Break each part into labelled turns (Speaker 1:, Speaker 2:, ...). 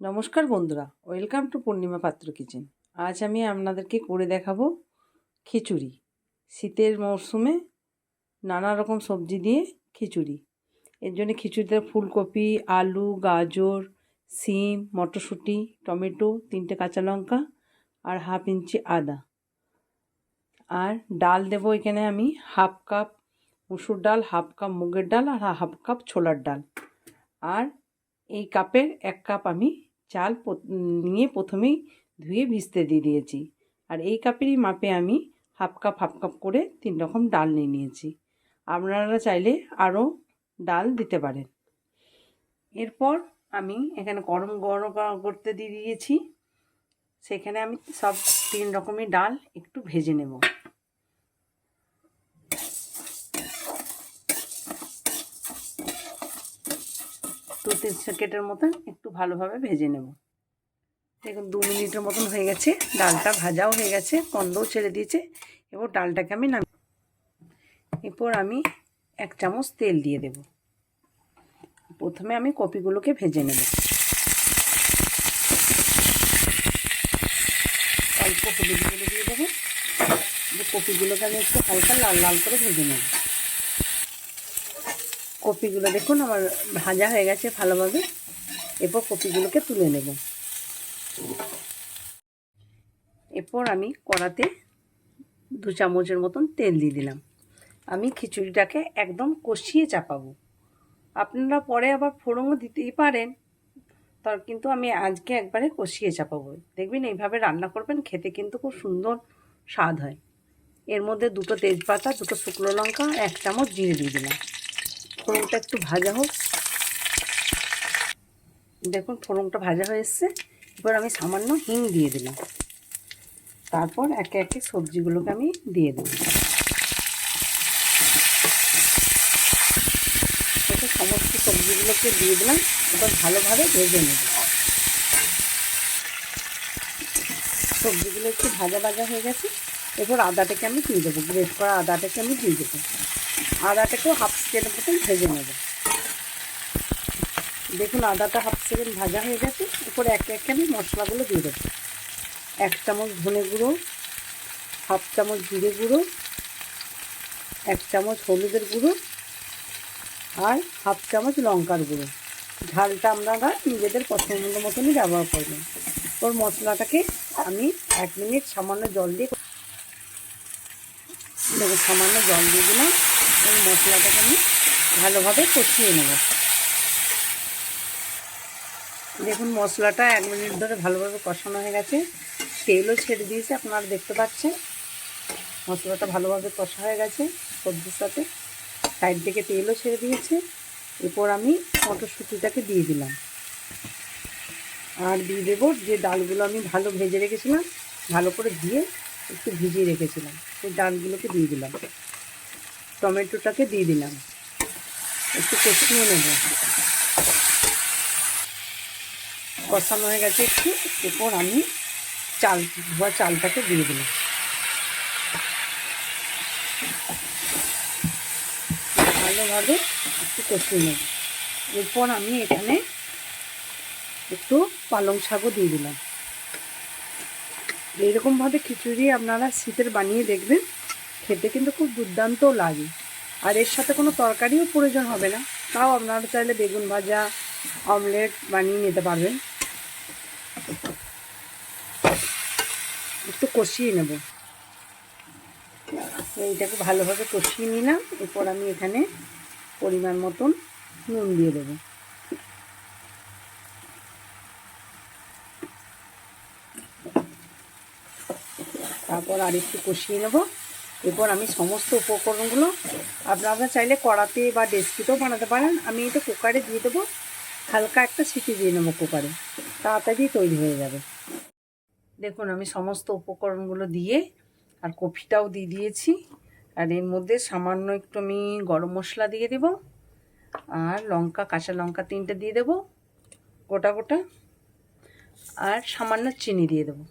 Speaker 1: নমস্কার বন্ধুরা, welcome to পূর্ণিমা পাত্র কিচেন। আজ আমি আপনাদেরকে করে দেখাবো খিচুড়ি। শীতের মরশুমে নানা রকম সবজি দিয়ে খিচুড়ি। এর জন্য খিচুড়িতে ফুলকপি, আলু, গাজর, সিম, মটরশুঁটি, টমেটো, তিনটে কাঁচা লঙ্কা আর হাফ ইঞ্চি আদা। আর ডাল দেবো এখানে আমি হাফ কাপ মুসুর ডাল, হাফ কাপ মুগের ডাল আর হাফ কাপ ছোলার ডাল। আর এই কাপের এক কাপ আমি চাল নিয়ে প্রথমেই ধুয়ে ভিজতে দিয়ে দিয়েছি। আর এই কাপেরই মাপে আমি হাফ কাপ হাফ কাপ করে তিন রকম ডাল নিয়ে নিয়েছি। আপনারা চাইলে আরও ডাল দিতে পারেন। এরপর আমি এখানে গরম গরম করতে দিয়ে দিয়েছি। সেখানে আমি সব তিন রকমের ডাল একটু ভেজে নেব। তিন মতন একটু ভালোভাবে ভেজে নেব। দেখুন, দু মিনিটের মতন হয়ে গেছে। ডালটা ভাজাও হয়ে গেছে, কন্দও ছেড়ে দিয়েছে। এবার ডালটাকে আমি নাম এরপর আমি এক চামচ তেল দিয়ে দেব। প্রথমে আমি কপিগুলোকে ভেজে নেব। অল্প হলুদগুলো দিয়ে দেবো। কপিগুলোকে আমি একটু হালকা লাল লাল করে ভেজে নেব। কপিগুলো দেখুন, আমার ভাজা হয়ে গেছে ভালোভাবে। এরপর কপিগুলোকে তুলে নেব। এরপর আমি কড়াতে দু চামচের মতন তেল দিয়ে দিলাম। আমি খিচুড়িটাকে একদম কষিয়ে চাপাবো। আপনারা পরে আবার ফোড়নও দিতেই পারেন, তার কিন্তু আমি আজকে একবারে কষিয়ে চাপাবো। দেখবেন এইভাবে রান্না করবেন, খেতে কিন্তু খুব সুন্দর স্বাদ হয়। এর মধ্যে দুটো তেজপাতা, দুটো শুকনো লঙ্কা, এক চামচ জিরে দিয়ে দিলাম। ফোড়নটা একটু ভাজা হোক। দেখুন, ফোড়নটা ভাজা হয়ে এসছে। এবার আমি সামান্য হিং দিয়ে দিলাম। তারপর একে একে সবজিগুলোকে আমি দিয়ে দেবো। সমস্ত সবজিগুলোকে দিয়ে দিলাম। এবার ভালোভাবে ভেজে নেব। সবজিগুলো একটু ভাজা ভাজা হয়ে গেছে। এরপর আদাটাকে আমি দিয়ে দেবো। গ্রেট করা আদাটাকে আমি দিয়ে দেবো। আদাটাকেও হাফ সেকেন্ডের মতন ভেজে নেব। দেখুন, আদাটা হাফ সেকেন্ড ভাজা হয়ে গেছে। এরপরে একে একে আমি মশলাগুলো দিয়ে দেবো। এক চামচ ধনে গুঁড়ো হাফ চামচ জিরে গুঁড়ো, এক চামচ হলুদের গুঁড়ো আর হাফ চামচ লঙ্কার গুঁড়ো। ঝালটা আপনারা নিজেদের পছন্দ মতনই ব্যবহার করবেন ওর মশলাটাকে আমি এক মিনিট সামান্য জল দিয়ে সামান্য জল দিয়ে দিলাম। ওই মশলাটাকে আমি ভালোভাবে কষিয়ে নেব। দেখুন, মশলাটা এক মিনিট ধরে ভালোভাবে কষানো হয়ে গেছে। তেলও ছেড়ে দিয়েছে, আপনারা দেখতে পাচ্ছেন। মশলাটা ভালোভাবে কষা হয়ে গেছে সবজির সাথে। সাইড থেকে তেলও ছেড়ে দিয়েছে। এরপর আমি মটরশুঁটিটাকে দিয়ে দিলাম। আর দিয়ে দেবো যে ডালগুলো আমি ভালো ভেজে রেখেছিলাম, ভালো করে দিয়ে একটু ভিজিয়ে রেখেছিলাম, সেই ডালগুলোকে দিয়ে দিলাম। টমেটোটাকে দিয়ে দিলাম। একটু কষিয়ে নেব। কষানো হয়ে গেছে একটু, এরপর আমি চাল, ধোয়া চালটাকে দিয়ে দিলাম। ভালোভাবে একটু কষিয়ে নেব। এরপর আমি এখানে একটু পালং শাকও দিয়ে দিলাম। এইরকমভাবে খিচুড়ি আপনারা শীতের বানিয়ে দেখবেন। খেতে কিন্তু খুব দুর্দান্ত লাগে। আর এর সাথে কোনো তরকারিও প্রয়োজন হবে না। তাও আপনারা চাইলে বেগুন ভাজা, অমলেট বানিয়ে নিতে পারবেন। একটু কষিয়ে নেব। এইটাকে ভালোভাবে কষিয়ে নিলাম। এরপর আমি এখানে পরিমাণ মতন নুন দিয়ে দেবো। তারপর আর একটু কষিয়ে নেব। এরপর আমি সমস্ত উপকরণগুলো আপনারা চাইলে কড়াতে বা ডেস্কিতেও বানাতে পারেন। আমি এটা কুকারে দিয়ে দেবো, হালকা একটা সিটি দিয়ে নেব কুকারে। তাড়াতাড়ি তৈরি হয়ে যাবে। দেখুন, আমি সমস্ত উপকরণগুলো দিয়ে আর কফিটাও দিয়ে দিয়েছি। আর এর মধ্যে সামান্য একটু আমি গরম মশলা দিয়ে দেব। আর লঙ্কা, কাঁচা লঙ্কা তিনটে দিয়ে দেব, গোটা গোটা। আর সামান্য চিনি দিয়ে দেবো।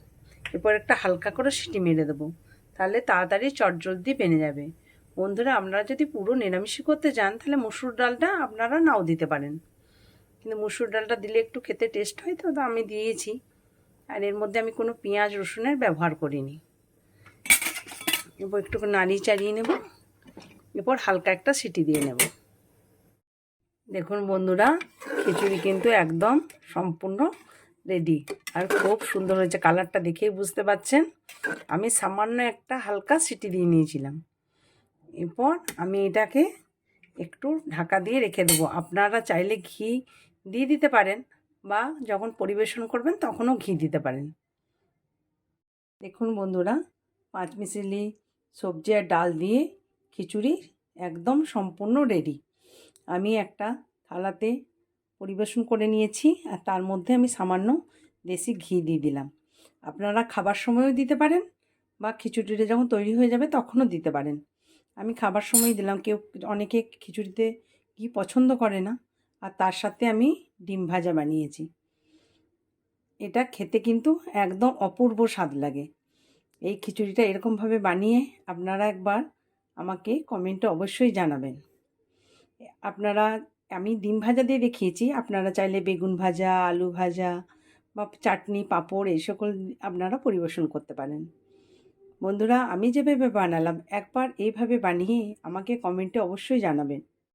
Speaker 1: এরপর একটা হালকা করে সিটি মেরে দেবো। তাহলে তাড়াতাড়ি চটজলদি বেনে যাবে। বন্ধুরা, আপনারা যদি পুরো নিরামিষই করতে যান, তাহলে মসুর ডালটা আপনারা নাও দিতে পারেন। কিন্তু মুসুর ডালটা দিলে একটু খেতে টেস্ট হয় তো তো আমি দিয়েছি। আর এর মধ্যে আমি কোনো পেঁয়াজ রসুনের ব্যবহার করিনি। এরপর একটু নাড়িয়ে চাড়িয়ে নেব। এরপর হালকা একটা সিটি দিয়ে নেব। দেখুন বন্ধুরা, খিচুড়ি কিন্তু একদম সম্পূর্ণ রেডি। আর খুব সুন্দর হয়েছে কালারটা দেখেই বুঝতে পাচ্ছেন। আমি সামান্য একটা হালকা সিটি দিয়ে নিয়েছিলাম। এরপর আমি এটাকে একটু ঢাকা দিয়ে রেখে দেবো। আপনারা চাইলে ঘি দিয়ে দিতে পারেন বা যখন পরিবেশন করবেন তখনও ঘি দিতে পারেন। দেখুন বন্ধুরা পাঁচ মিশালি সবজি আর ডাল দিয়ে খিচুড়ি একদম সম্পূর্ণ রেডি। আমি একটা থালাতে পরিবেশন করে নিয়েছি আর তার মধ্যে আমি সামান্য দেশি ঘি দিয়ে দিলাম। আপনারা খাবার সময়ও দিতে পারেন বা খিচুড়িটা যখন তৈরি হয়ে যাবে তখনও দিতে পারেন। আমি খাবার সময় দিলাম, কেউ অনেকে খিচুড়িতে ঘি পছন্দ করে না আর তার সাথে আমি ডিম ভাজা বানিয়েছি। এটা খেতে কিন্তু একদম অপূর্ব স্বাদ লাগে। এই খিচুড়িটা এরকমভাবে বানিয়ে আপনারা একবার আমাকে কমেন্টে অবশ্যই জানাবেন। আপনারা আমি ডিম ভাজা দিয়ে দেখিয়েছি। আপনারা চাইলে বেগুন ভাজা, আলু ভাজা বা চাটনি, পাঁপড় এই সকল আপনারা পরিবেশন করতে পারেন। বন্ধুরা, আমি যেভাবে বানালাম, একবার এইভাবে বানিয়ে আমাকে কমেন্টে অবশ্যই জানাবেন।